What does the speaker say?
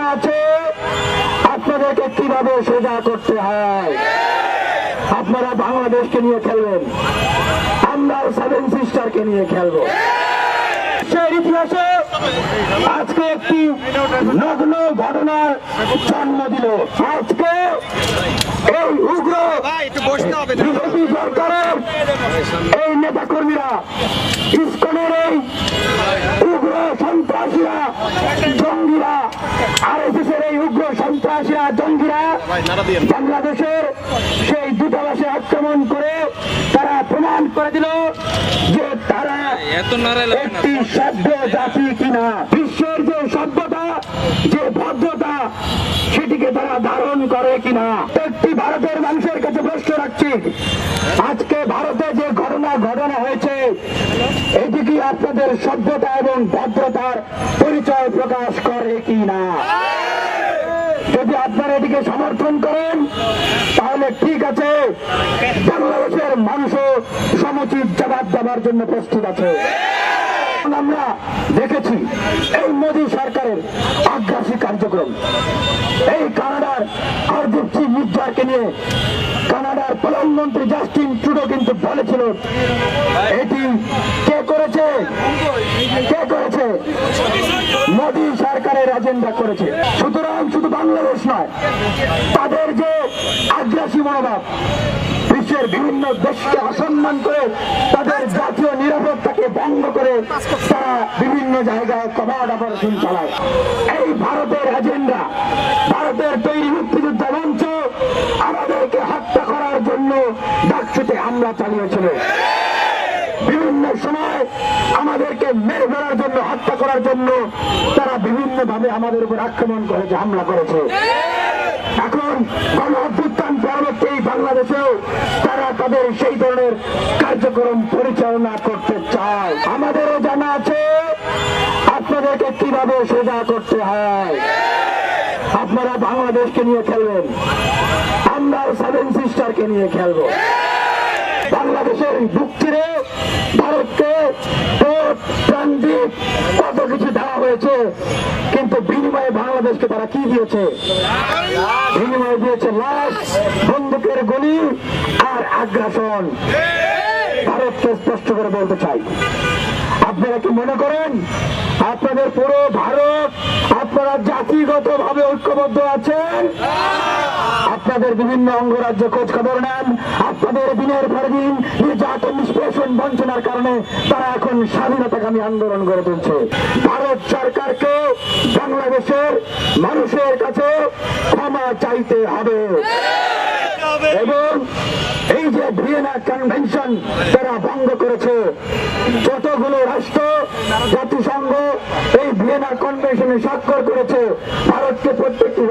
জানা আছে? আপনাদেরকে কীভাবে সোজা করতে হয়? আপনারা বাংলাদেশকে নিয়ে খেলবেন। আমরাও সেভেন সিস্টারকে নিয়ে খেলব। ইতিহাসে আজকে একটি নগ্ন ঘটনার জন্ম দিল। আজকে এই উগ্র বিজেপি সরকারের এই নেতা কর্মীরা ইস্কনের এই উগ্র সন্ত্রাসীরা জঙ্গিরা আর এই উগ্র সন্ত্রাসীরা জঙ্গিরা। বাংলাদেশের সেই দূতাবাসে আক্রমণ করে তারা প্রমাণ করে দিল যে তারা একটি সভ্য জাতি কিনা। বিশ্বের যে সভ্যতা যে ভদ্রতা সেটিকে তারা ধারণ করে কিনা। একটি ভারতের মানুষের কাছে প্রশ্ন রাখছি। আজকে ভারতে যে ঘটনা ঘটনা হয়েছে এটি আপনাদের সভ্যতা এবং ভদ্রতার পরিচয় প্রকাশ করে কিনা? যদি আপনারা এটিকে সমর্থন করেন, তাহলে ঠিক আছে, বাংলাদেশের মানুষও সমুচিত জবাব দেওয়ার জন্য প্রস্তুত আছে। আমরা দেখেছি এই মোদী সরকারের আগ্রাসী কার্যক্রম। এই কানাডার হরদীপ সিং নির্জারকে নিয়ে কানাডার প্রধানমন্ত্রী জাস্টিন ট্রুডো কিন্তু বলেছিল, এটি কে করেছে? কে করেছে? মোদী সরকারের এজেন্ডা করেছে। সুতরাং শুধু বাংলাদেশ নয়, তাদের যে আগ্রাসী মনোভাব, বিশ্বের বিভিন্ন দেশকে অসম্মান করে তাদের জাতীয় নিরাপত্তাকে ভঙ্গ করে তারা বিভিন্ন জায়গায় কমান্ড অপারেশন চালায়। এই ভারতের এজেন্ডা ভারতের তৈরি মুক্তিযুদ্ধ মঞ্চ আমাদেরকে হত্যা করার জন্য ডাকসুতে হামলা চালিয়েছিল। বিভিন্ন সময় আমাদেরকে মেরে ফেলার জন্য, হত্যা করার জন্য তারা বিভিন্ন ভাবে আমাদের উপর আক্রমণ করেছে, হামলা করেছে। এখন গণ পরবর্তী বাংলাদেশেও তারা তাদের সেই ধরনের কার্যক্রম পরিচালনা করতে চায়। আমাদেরও জানা আছে, আপনাদেরকে কীভাবে সোজা করতে হয়। আপনারা বাংলাদেশকে নিয়ে খেলবেন। আমরাও সেভেন সিস্টারকে নিয়ে খেলব। বাংলাদেশের বুক ভারতকে কত কিছু দেওয়া হয়েছে, কিন্তু বিনিময়ে বাংলাদেশকে তারা কি দিয়েছে? বিনিময়ে দিয়েছে লাশ, বন্দুকের গুলি আর আগ্রাসন। ভারতকে স্পষ্ট করে বলতে চাই। আপনারা কি মনে করেন, আপনাদের পুরো ভারত, আপনারা জাতিগত ভাবে ঐক্যবদ্ধ আছেন? আপনাদের বিভিন্ন অঙ্গরাজ্য খোঁজ খবর নেন, আপনাদের দিনের পর দিন নির্যাতন, নিষ্পেষণ, বঞ্চনার কারণে তারা এখন স্বাধীনতাকামী আন্দোলন গড়ে তুলছে। ভারত সরকারকে বাংলাদেশের মানুষের কাছে ক্ষমা চাইতে হবে। এবং এই যে ভিয়েনা কনভেনশন তারা ভঙ্গ করেছে, যতগুলো ভিয়েনা কনভেনশনে স্বাক্ষর করেছে ভারতকে প্রত্যেকটি